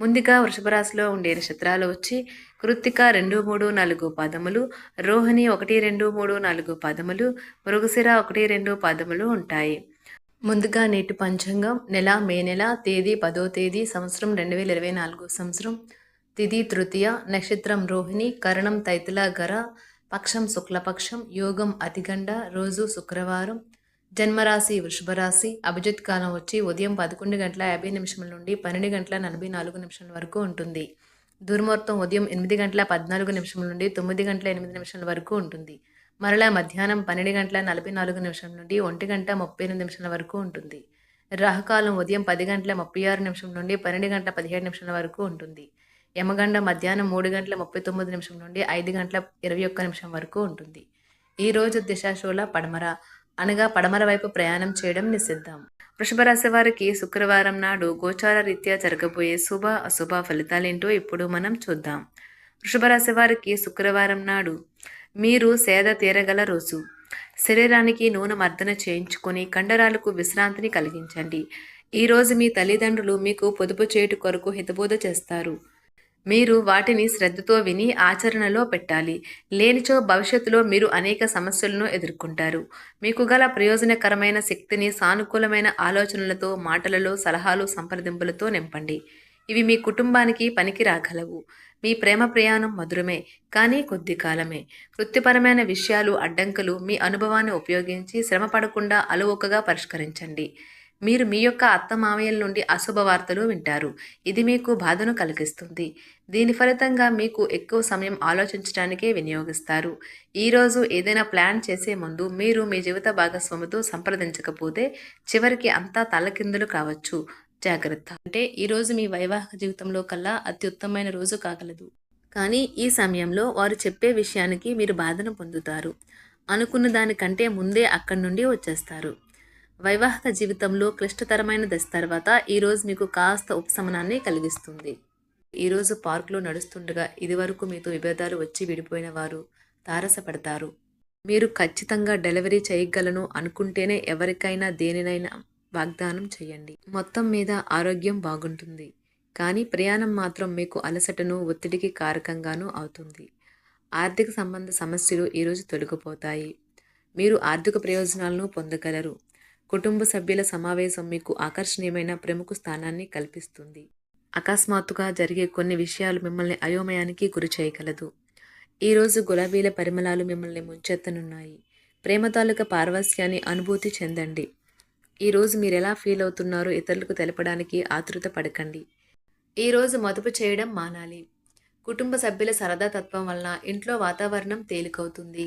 ముందుగా వృషభరాశిలో ఉండే నక్షత్రాలు వచ్చి కృత్తిక రెండు మూడు నాలుగు పాదములు రోహిణి ఒకటి రెండు మూడు నాలుగు పాదములు మృగశిర ఒకటి రెండు పాదములు ఉంటాయి. ముందుగా నేటి పంచాంగం నెల మే నెల తేదీ పదో తేదీ సంవత్సరం రెండు వేల ఇరవై నాలుగు సంవత్సరం తిథి తృతీయ నక్షత్రం రోహిణి కరణం తైతుల గర పక్షం శుక్లపక్షం యోగం అతిగండ రోజు శుక్రవారం జన్మరాశి వృషభ రాశి అభిజిత్ కాలం వచ్చి ఉదయం పదకొండు గంటల యాభై నిమిషముల నుండి పన్నెండు గంటల నలభై నాలుగు నిమిషాల వరకు ఉంటుంది. దుర్ముహూర్తం ఉదయం ఎనిమిది గంటల పద్నాలుగు నిమిషముల నుండి తొమ్మిది గంటల ఎనిమిది నిమిషాల వరకు ఉంటుంది. మరలా మధ్యాహ్నం పన్నెండు గంటల నలభై నాలుగు నిమిషం నుండి ఒంటి గంట ముప్పై ఎనిమిది నిమిషాల వరకు ఉంటుంది. రాహకాలం ఉదయం పది గంటల ముప్పై ఆరు నిమిషం నుండి పన్నెండు గంటల పదిహేడు నిమిషాల వరకు ఉంటుంది. యమగండ మధ్యాహ్నం మూడు గంటల ముప్పై తొమ్మిది నిమిషం నుండి ఐదు గంటల ఇరవై ఒక్క నిమిషం వరకు ఉంటుంది. ఈరోజు దిశాశూల పడమర. అనగా పడమర వైపు ప్రయాణం చేయడం నిషిద్ధం. వృషభ రాశి వారికి శుక్రవారం నాడు గోచార రీత్యా జరగబోయే శుభ అశుభ ఫలితాలేంటో ఇప్పుడు మనం చూద్దాం. వృషభ రాశి వారికి శుక్రవారం నాడు మీరు సేద తీరగల రోజు. శరీరానికి నూనె మర్దన చేయించుకొని కండరాలకు విశ్రాంతిని కలిగించండి. ఈరోజు మీ తల్లిదండ్రులు మీకు పొదుపు చేయుట కొరకు హితబోధ చేస్తారు. మీరు వాటిని శ్రద్ధతో విని ఆచరణలో పెట్టాలి. లేనిచో భవిష్యత్తులో మీరు అనేక సమస్యలను ఎదుర్కొంటారు. మీకు గల ప్రయోజనకరమైన శక్తిని సానుకూలమైన ఆలోచనలతో మాటలలో సలహాలు సంప్రదింపులతో నింపండి. ఇవి మీ కుటుంబానికి పనికి రాగలవు. మీ ప్రేమ ప్రయాణం మధురమే కానీ కొద్ది కాలమే. వృత్తిపరమైన విషయాలు అడ్డంకులు మీ అనుభవాన్ని ఉపయోగించి శ్రమ పడకుండా అలవోకగా పరిష్కరించండి. మీరు మీ యొక్క అత్త మామయ్యల నుండి అశుభ వార్తలు వింటారు. ఇది మీకు బాధను కలిగిస్తుంది. దీని ఫలితంగా మీకు ఎక్కువ సమయం ఆలోచించడానికే వినియోగిస్తారు. ఈరోజు ఏదైనా ప్లాన్ చేసే ముందు మీరు మీ జీవిత భాగస్వామితో సంప్రదించకపోతే చివరికి అంతా తలకిందులు కావచ్చు. జాగ్రత్త. అంటే ఈరోజు మీ వైవాహిక జీవితంలో కల్లా అత్యుత్తమైన రోజు కాగలదు. కానీ ఈ సమయంలో వారు చెప్పే విషయానికి మీరు బాధను పొందుతారు. అనుకున్న దానికంటే ముందే అక్కడి నుండి వచ్చేస్తారు. వైవాహిక జీవితంలో క్లిష్టతరమైన దశ తర్వాత ఈరోజు మీకు కాస్త ఉపశమనాన్ని కలిగిస్తుంది. ఈరోజు పార్కులో నడుస్తుండగా ఇదివరకు మీతో విభేదాలు వచ్చి విడిపోయిన వారు తారసపడతారు. మీరు ఖచ్చితంగా డెలివరీ చేయగలను అనుకుంటేనే ఎవరికైనా దేనినైనా వాగ్దానం చేయండి. మొత్తం మీద ఆరోగ్యం బాగుంటుంది. కానీ ప్రయాణం మాత్రం మీకు అలసటను ఒత్తిడికి కారకంగానూ అవుతుంది. ఆర్థిక సంబంధ సమస్యలు ఈరోజు తొలగిపోతాయి. మీరు ఆర్థిక ప్రయోజనాలను పొందగలరు. కుటుంబ సభ్యుల సమావేశం మీకు ఆకర్షణీయమైన ప్రముఖ స్థానాన్ని కల్పిస్తుంది. అకస్మాత్తుగా జరిగే కొన్ని విషయాలు మిమ్మల్ని అయోమయానికి గురి చేయగలదు. ఈరోజు గులాబీల పరిమళాలు మిమ్మల్ని ముంచెత్తనున్నాయి. ప్రేమ తాలూక పారవస్యాన్ని అనుభూతి చెందండి. ఈరోజు మీరు ఎలా ఫీల్ అవుతున్నారో ఇతరులకు తెలపడానికి ఆతృత పడకండి. ఈరోజు మదుపు చేయడం మానాలి. కుటుంబ సభ్యుల సరదా తత్వం వలన ఇంట్లో వాతావరణం తేలికవుతుంది.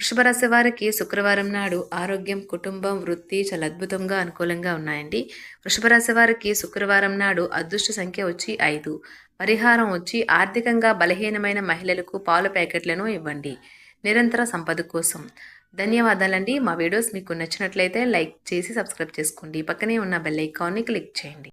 వృషభరాశి వారికి శుక్రవారం నాడు ఆరోగ్యం కుటుంబం వృత్తి చాలా అద్భుతంగా అనుకూలంగా ఉన్నాయండి. వృషభరాశి వారికి శుక్రవారం నాడు అదృష్ట సంఖ్య వచ్చి ఐదు. పరిహారం వచ్చి ఆర్థికంగా బలహీనమైన మహిళలకు పాల ప్యాకెట్లను ఇవ్వండి. నిరంతర సంపద కోసం. ధన్యవాదాలండి. మా వీడియోస్ మీకు నచ్చినట్లయితే లైక్ చేసి సబ్స్క్రైబ్ చేసుకోండి. పక్కనే ఉన్న బెల్ ఐకాన్ని క్లిక్ చేయండి.